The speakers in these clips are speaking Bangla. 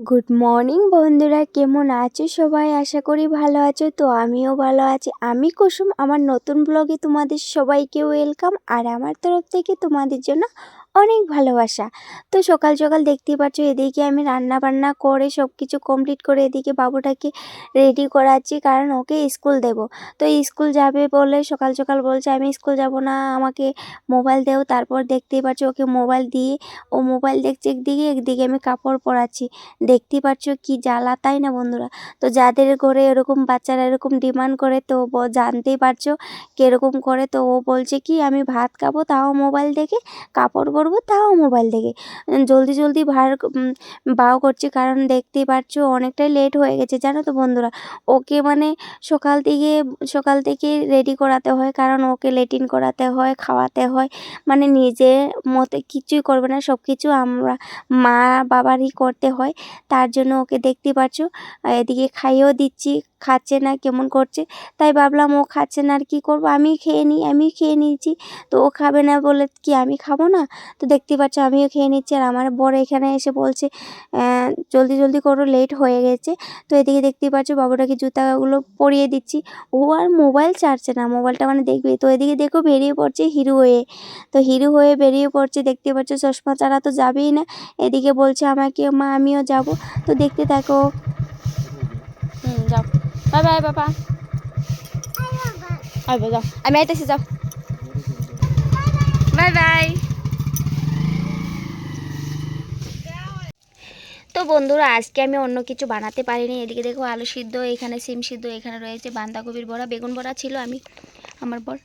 গুড মর্নিং বন্ধুরা। কেমন আছো সবাই? আশা করি ভালো আছো। তো আমিও ভালো আছি। আমি কুসুম। আমার নতুন ব্লগে তোমাদের সবাইকে ওয়েলকাম আর আমার তরফ থেকে তোমাদের জন্য অনেক ভালোবাসা। তো সকাল সকাল দেখতেই পাচ্ছ, এদিকে আমি রান্না বান্না করে সব কিছু কমপ্লিট করে এদিকে বাবুটাকে রেডি করাচ্ছি, কারণ ওকে স্কুল দেব। তো স্কুল যাবে বলে সকাল সকাল বলছে, আমি স্কুল যাব না, আমাকে মোবাইল দেও। তারপর দেখতেই পাচ্ছ, ওকে মোবাইল দিয়ে, ও মোবাইল দেখছে একদিকে একদিকে আমি কাপড় পরাচ্ছি। দেখতেই পাচ্ছ কি জ্বালা, তাই না বন্ধুরা? তো যাদের ঘরে এরকম বাচ্চারা এরকম ডিমান্ড করে, তো জানতেই পারছ কীরকম করে। তো ও বলছে কি, আমি ভাত খাব, তাও মোবাইল দেখে কাপড় পরবো তাও মোবাইল উম, জলদি জলদি ভার বাও করছি কারণ দেখতেই পারছ অনেকটাই লেট হয়ে গেছে জানো তো বন্ধুরা। ওকে মানে সকাল থেকে সকাল থেকে রেডি করাতে হয় কারণ ওকে লেটিন করাতে হয় খাওয়াতে হয়। মানে নিজে মতে কিছুই করবে না সব কিছু আমরা মা বাবারই করতে হয়। তার জন্য ওকে দেখতে আর এদিকে খাইয়েও দিচ্ছি খাচ্ছে না কেমন করছে? তাই ভাবলাম ও খাচ্ছে না আর কী করব? আমি খেয়ে নিই আমি খেয়ে নিয়েছি। তো ও খাবে না বলে কি আমি খাব না? তো দেখতে পাচ্ছ আমিও খেয়ে নিচ্ছি। আর আমার বর এখানে এসে বলছে জলদি জলদি করো লেট হয়ে গেছে। তো এদিকে দেখতেই পাচ্ছ বাবুটাকে জুতাগুলো পরিয়ে দিচ্ছি। ও আর মোবাইল ছাড়ছে না মোবাইলটা মানে দেখবে। তো এদিকে দেখো বেরিয়ে পড়ছে হিরো হয়ে। তো হিরো হয়ে বেরিয়ে পড়ছে দেখতে পাচ্ছ চশমা ছাড়া তো যাবেই না। এদিকে বলছে আমাকে মা আমিও যাব। তো দেখতে থাকো। হুম যাও। বাই বাই বাবা। আইবো যাও। আমি আইতেছি যাও। Bye bye. তো বন্ধুরা, আজকে আমি অন্য কিছু বানাতে পারিনি। এদিকে দেখো আলু সিদ্ধ, এখানে সিম সিদ্ধ, এখানে রয়েছে বাঁধাকপির বড়া, বেগুন বড়া ছিল, আমি আমার বর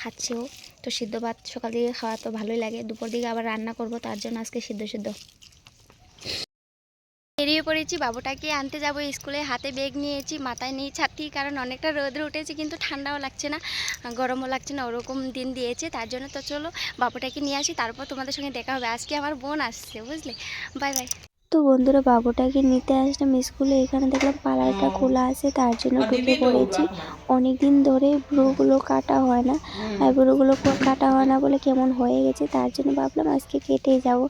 খাচ্ছেও তো সিদ্ধ ভাত সকাল দিকে খাওয়া তো ভালোই লাগে। দুপুর দিকে আবার রান্না করব, তার জন্য আজকে সিদ্ধ সিদ্ধ। বেরিয়ে পড়েছি, বাবুটাকে আনতে যাব স্কুলে। হাতে ব্যাগ নিয়েছি, মাথায় নিয়ে ছাতি, কারণ অনেকটা রোদ্রে উঠেছে, কিন্তু ঠান্ডাও লাগছে না, গরমও লাগছে না, ওরকম দিন দিয়েছে। তার জন্য তো চলো, বাবুটাকে নিয়ে আসি, তারপর তোমাদের সঙ্গে দেখা হবে। আজকে আমার বোন আসছে, বুঝলে? Bye bye. তো বন্ধুরা বাবুটাকে নিতে আসলাম স্কুলে। এখানে দেখলাম পার্লারটা খোলা আছে, তার জন্য ঢুকে পড়েছি অনেক দিন ধরে ব্রুগুলো কাটা হয় না। আর ব্রুগুলো কাটা হয় না বলে কেমন হয়ে গেছে, তার জন্য ভাবলাম আজকে কেটে যাব।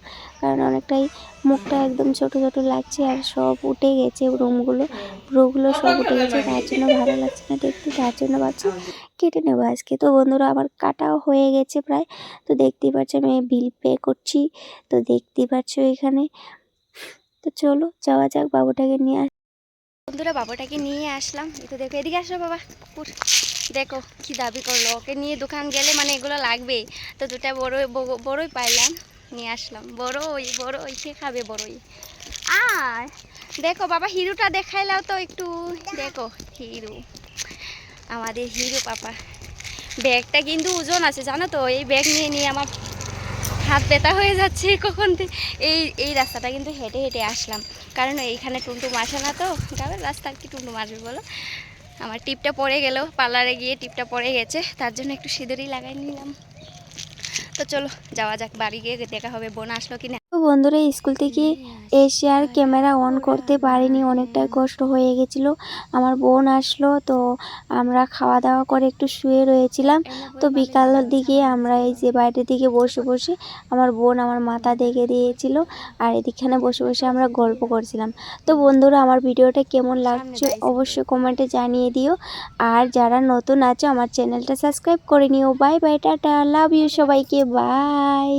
কারণ অনেকটাই মুখটা একদম ছোট ছোট লাগছে আর সব উঠে গেছে রুমগুলো। ব্রুগুলো সব উঠে গেছে, তার জন্য ভালো লাগছে না দেখতে, তার জন্য ভাবছি কেটে নেব আজকে। তো বন্ধুরা আমার কাটাও হয়ে গেছে প্রায়। তো দেখতেই পাচ্ছ আমি বিল পে করছি। তো দেখতেই পাচ্ছ এখানে তো চলো যাওয়া যাক, বাবুটাকে নিয়ে আস বন্ধুরা, বাবুটাকে নিয়ে আসলাম। তো দেখো, এদিকে আসো বাবা, কুকুর। দেখো কি দাবি করল। ওকে নিয়ে দোকান গেলে মানে এগুলো লাগবেই। তো দুটা বড়ই বড়- বড়ই পাইলাম, নিয়ে আসলাম। বড়ই বড়ই, কে খাবে বড়ই? আর দেখো বাবা, হিরোটা দেখাইলাও তো একটু। দেখো, হিরো। আমাদের হিরো পাপা। ব্যাগটা কিন্তু ওজন আছে, জানো তো? এই ব্যাগ নিয়ে নিয়ে আমার হাত ব্যথা হয়ে যাচ্ছে কখন এই এই রাস্তাটা কিন্তু হেঁটে হেঁটে আসলাম। কারণ এইখানে টুনটুম আসে না তো গ্রামের রাস্তা কি টুনটুম আসবে বলো। আমার টিপটা পড়ে গেল, পার্লারে গিয়ে টিপটা পড়ে গেছে, তার জন্য একটু সিঁদুরই লাগাই নিলাম। তো চলো, যাওয়া যাক, বাড়ি গিয়ে দেখা হবে, বোন আসলো কি না তো বন্ধুরা স্কুল থেকে এসে আর ক্যামেরা অন করতে পারিনি অনেকটাই কষ্ট হয়ে গেছিল। আমার বোন আসলো তো আমরা খাওয়া দাওয়া করে একটু শুয়ে রয়েছিলাম। তো বিকালের দিকে আমরা এই যে বাইরের দিকে বসে বসে আমার বোন আমার মাথা দেখে দিয়েছিল আর এদিকখানে বসে বসে আমরা গল্প করছিলাম। তো বন্ধুরা আমার ভিডিওটা কেমন লাগছে অবশ্যই কমেন্টে জানিয়ে দিও। আর যারা নতুন আছে আমার চ্যানেলটা সাবস্ক্রাইব করে নিও। Bye bye tata love you সবাইকে। বাই।